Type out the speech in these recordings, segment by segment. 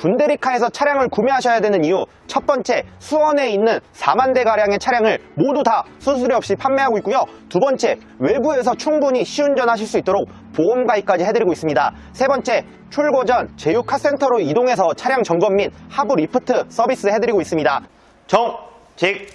군데리카에서 차량을 구매하셔야 되는 이유 첫 번째 수원에 있는 4만 대 가량의 차량을 모두 다 수수료 없이 판매하고 있고요. 두 번째 외부에서 충분히 시운전하실 수 있도록 보험 가입까지 해드리고 있습니다. 세 번째 출고 전 제휴 카센터로 이동해서 차량 점검 및 하부 리프트 서비스 해드리고 있습니다. 정직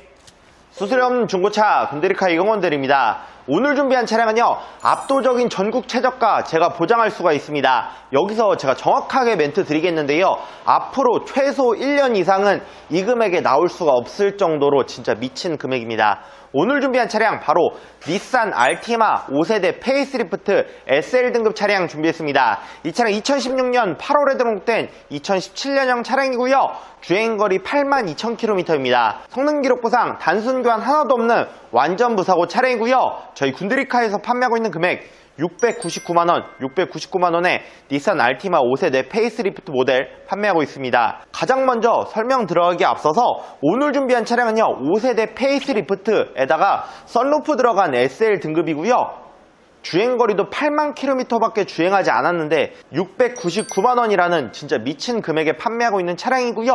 수수료 없는 중고차 군데리카 이공원들입니다. 오늘 준비한 차량은요 압도적인 전국 최저가 제가 보장할 수가 있습니다. 여기서 제가 정확하게 멘트 드리겠는데요. 앞으로 최소 1년 이상은 이 금액에 나올 수가 없을 정도로 진짜 미친 금액입니다. 오늘 준비한 차량 바로 닛산 알티마 5세대 페이스리프트 SL 등급 차량 준비했습니다. 이 차량 2016년 8월에 등록된 2017년형 차량이고요. 주행거리 82,000km입니다. 성능 기록부상 단순 교환 하나도 없는 완전 무사고 차량이고요. 저희 군드리카에서 판매하고 있는 금액 699만원, 699만원에 닛산 알티마 5세대 페이스리프트 모델 판매하고 있습니다. 가장 먼저 설명 들어가기 앞서서 오늘 준비한 차량은요, 5세대 페이스리프트에다가 썬루프 들어간 SL 등급이고요. 주행거리도 8만 킬로미터밖에 주행하지 않았는데 699만원이라는 진짜 미친 금액에 판매하고 있는 차량이고요.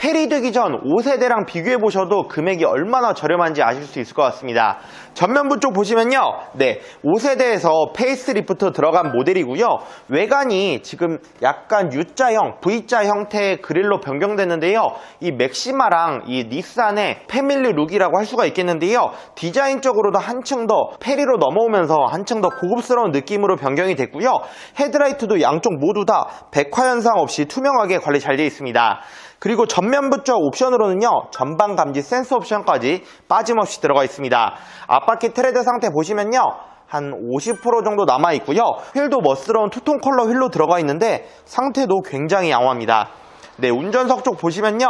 페리되기 전 5세대랑 비교해 보셔도 금액이 얼마나 저렴한지 아실 수 있을 것 같습니다. 전면부 쪽 보시면요. 네, 5세대에서 페이스리프트 들어간 모델이고요. 외관이 지금 약간 U자형, V자 형태의 그릴로 변경됐는데요. 이 맥시마랑 이 닛산의 패밀리 룩이라고 할 수가 있겠는데요. 디자인적으로도 한층 더 페리로 넘어오면서 한층 더 고급스러운 느낌으로 변경이 됐고요. 헤드라이트도 양쪽 모두 다 백화 현상 없이 투명하게 관리 잘 되어 있습니다. 그리고 전면부 쪽 옵션으로는요 전방 감지 센서 옵션까지 빠짐없이 들어가 있습니다. 앞바퀴 트레드 상태 보시면요 한 50% 정도 남아 있고요. 휠도 멋스러운 투톤 컬러 휠로 들어가 있는데 상태도 굉장히 양호합니다. 네 운전석 쪽 보시면요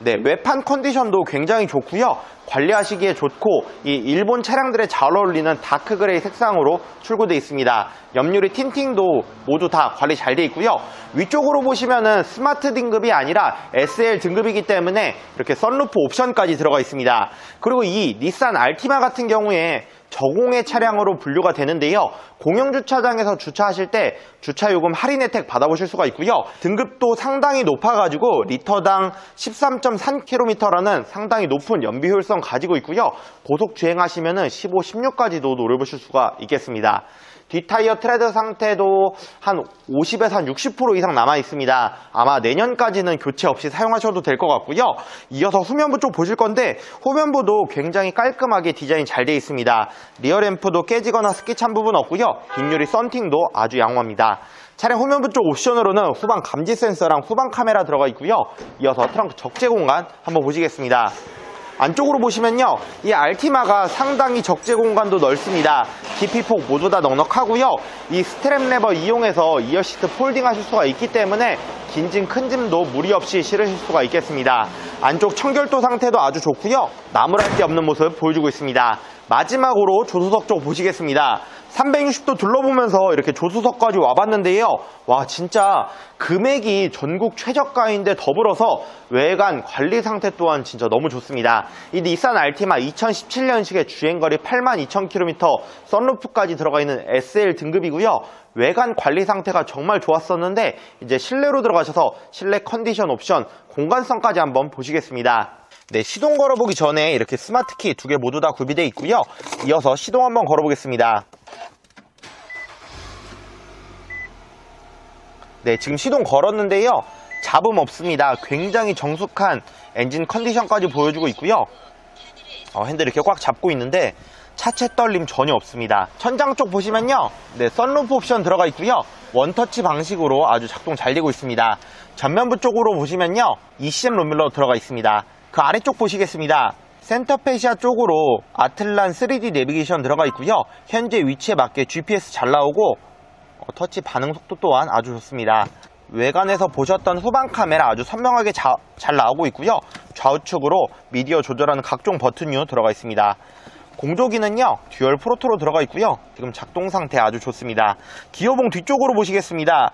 네, 외판 컨디션도 굉장히 좋고요. 관리하시기에 좋고 이 일본 차량들에 잘 어울리는 다크 그레이 색상으로 출고되어 있습니다. 옆유리 틴팅도 모두 다 관리 잘 되어 있고요. 위쪽으로 보시면은 스마트 등급이 아니라 SL 등급이기 때문에 이렇게 썬루프 옵션까지 들어가 있습니다. 그리고 이 닛산 알티마 같은 경우에 저공해 차량으로 분류가 되는데요. 공영주차장에서 주차하실 때 주차요금 할인 혜택 받아보실 수가 있고요. 등급도 상당히 높아가지고 리터당 13.3km라는 상당히 높은 연비 효율성 가지고 있고요. 고속 주행하시면 15, 16까지도 노려보실 수가 있겠습니다. 뒷타이어 트레드 상태도 한 50에서 한 60% 이상 남아 있습니다. 아마 내년까지는 교체 없이 사용하셔도 될 것 같고요. 이어서 후면부 쪽 보실 건데 후면부도 굉장히 깔끔하게 디자인 잘 되어 있습니다. 리어 램프도 깨지거나 스키 찬 부분 없고요. 뒷유리 썬팅도 아주 양호합니다. 차량 후면부 쪽 옵션으로는 후방 감지 센서랑 후방 카메라 들어가 있고요. 이어서 트렁크 적재 공간 한번 보시겠습니다. 안쪽으로 보시면요 이 알티마가 상당히 적재 공간도 넓습니다 깊이폭 모두 다 넉넉하고요. 이 스트랩 레버 이용해서 이어 시트 폴딩 하실 수가 있기 때문에 긴 짐 큰 짐도 무리 없이 실으실 수가 있겠습니다. 안쪽 청결도 상태도 아주 좋고요. 나무랄 데 없는 모습 보여주고 있습니다. 마지막으로 조수석 쪽 보시겠습니다 360도 둘러보면서 이렇게 조수석까지 와봤는데요. 와, 진짜 금액이 전국 최저가인데 더불어서 외관 관리 상태 또한 진짜 너무 좋습니다. 이 닛산 알티마 2017년식의 주행거리 82,000km 썬루프까지 들어가 있는 SL 등급이고요. 외관 관리 상태가 정말 좋았었는데 이제 실내로 들어가셔서 실내 컨디션 옵션 공간성까지 한번 보시겠습니다. 네, 시동 걸어보기 전에 이렇게 스마트키 두 개 모두 다 구비되어 있고요. 이어서 시동 한번 걸어보겠습니다. 네, 지금 시동 걸었는데요. 잡음 없습니다. 굉장히 정숙한 엔진 컨디션까지 보여주고 있고요. 어, 핸들 이렇게 꽉 잡고 있는데 차체 떨림 전혀 없습니다. 천장 쪽 보시면요. 네, 썬루프 옵션 들어가 있고요. 원터치 방식으로 아주 작동 잘 되고 있습니다. 전면부 쪽으로 보시면요. ECM 롬밀러 들어가 있습니다. 그 아래쪽 보시겠습니다. 센터페시아 쪽으로 아틀란 3D 내비게이션 들어가 있고요. 현재 위치에 맞게 GPS 잘 나오고 어, 터치 반응 속도 또한 아주 좋습니다. 외관에서 보셨던 후방 카메라 아주 선명하게 자- 잘 나오고 있고요. 좌우측으로 미디어 조절하는 각종 버튼류 들어가 있습니다. 공조기는요 듀얼 프로토로 들어가 있고요. 지금 작동 상태 아주 좋습니다. 기어봉 뒤쪽으로 보시겠습니다.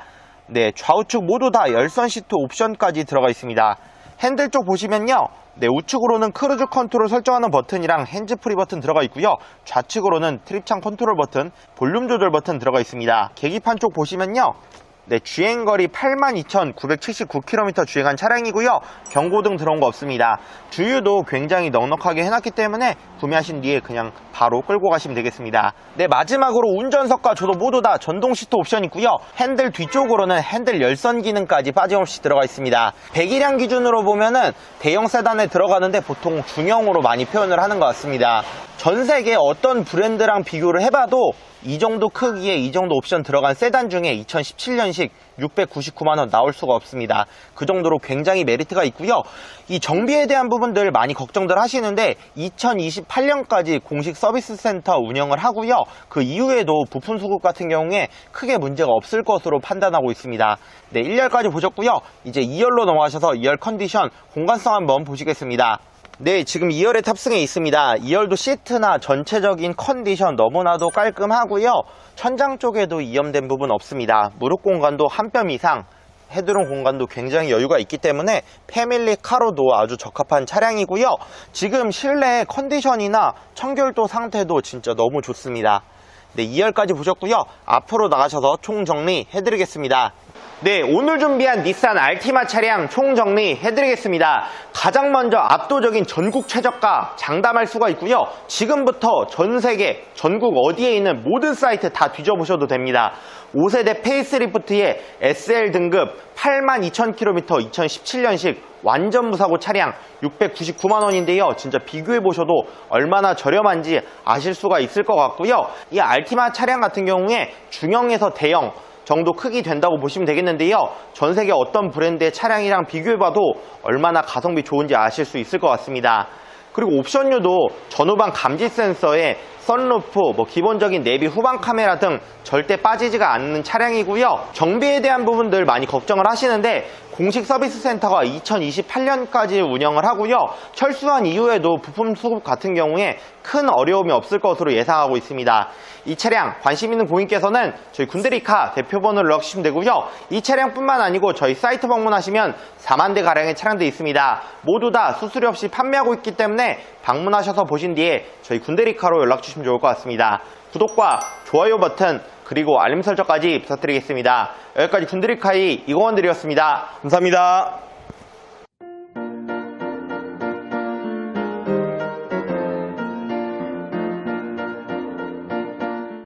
네, 좌우측 모두 다 열선 시트 옵션까지 들어가 있습니다. 핸들 쪽 보시면요. 네, 우측으로는 크루즈 컨트롤 설정하는 버튼이랑 핸즈프리 버튼 들어가 있고요. 좌측으로는 트립창 컨트롤 버튼, 볼륨 조절 버튼 들어가 있습니다. 계기판 쪽 보시면요. 네, 주행거리 82,979km 주행한 차량이고요. 경고등 들어온 거 없습니다. 주유도 굉장히 넉넉하게 해놨기 때문에 구매하신 뒤에 그냥 바로 끌고 가시면 되겠습니다. 네, 마지막으로 운전석과 조도 모두 다 전동 시트 옵션 있고요. 핸들 뒤쪽으로는 핸들 열선 기능까지 빠짐없이 들어가 있습니다. 배기량 기준으로 보면은 대형 세단에 들어가는데 보통 중형으로 많이 표현을 하는 것 같습니다. 전 세계 어떤 브랜드랑 비교를 해봐도 이 정도 크기에 이 정도 옵션 들어간 세단 중에 2017년식 699만원 나올 수가 없습니다. 그 정도로 굉장히 메리트가 있고요. 이 정비에 대한 부분들 많이 걱정들 하시는데 2028년까지 공식 서비스 센터 운영을 하고요. 그 이후에도 부품 수급 같은 경우에 크게 문제가 없을 것으로 판단하고 있습니다. 네, 1열까지 보셨고요. 이제 2열로 넘어가셔서 2열 컨디션, 공간성 한번 보시겠습니다. 네, 지금 2열에 탑승해 있습니다. 2열도 시트나 전체적인 컨디션 너무나도 깔끔하고요. 천장 쪽에도 이염된 부분 없습니다. 무릎 공간도 한 뼘 이상, 헤드룸 공간도 굉장히 여유가 있기 때문에 패밀리 카로도 아주 적합한 차량이고요. 지금 실내 컨디션이나 청결도 상태도 진짜 너무 좋습니다. 네, 2열까지 보셨고요. 앞으로 나가셔서 총 정리 해드리겠습니다. 네, 오늘 준비한 닛산 알티마 차량 총 정리 해드리겠습니다. 가장 먼저 압도적인 전국 최저가 장담할 수가 있고요. 지금부터 전 세계, 전국 어디에 있는 모든 사이트 다 뒤져보셔도 됩니다. 5세대 페이스리프트의 SL 등급 82,000km 2017년식 완전 무사고 차량 699만 원인데요. 진짜 비교해 보셔도 얼마나 저렴한지 아실 수가 있을 것 같고요. 이 알티마 차량 같은 경우에 중형에서 대형 정도 크기 된다고 보시면 되겠는데요. 전 세계 어떤 브랜드의 차량이랑 비교해봐도 얼마나 가성비 좋은지 아실 수 있을 것 같습니다. 그리고 옵션류도 전후방 감지 센서에 선루프, 뭐 기본적인 내비 후방 카메라 등 절대 빠지지가 않는 차량이고요. 정비에 대한 부분들 많이 걱정을 하시는데 공식 서비스 센터가 2028년까지 운영을 하고요. 철수한 이후에도 부품 수급 같은 경우에 큰 어려움이 없을 것으로 예상하고 있습니다. 이 차량 관심 있는 고객께서는 저희 군대리카 대표 번호를 넣으시면 되고요. 이 차량뿐만 아니고 저희 사이트 방문하시면 4만 대 가량의 차량들이 있습니다. 모두 다 수수료 없이 판매하고 있기 때문에 방문하셔서 보신 뒤에 저희 군대리카로 연락 주시면 좋을 것 같습니다. 구독과 좋아요 버튼 그리고 알림 설정까지 부탁드리겠습니다. 여기까지 군대리카의 이공원들이었습니다. 감사합니다.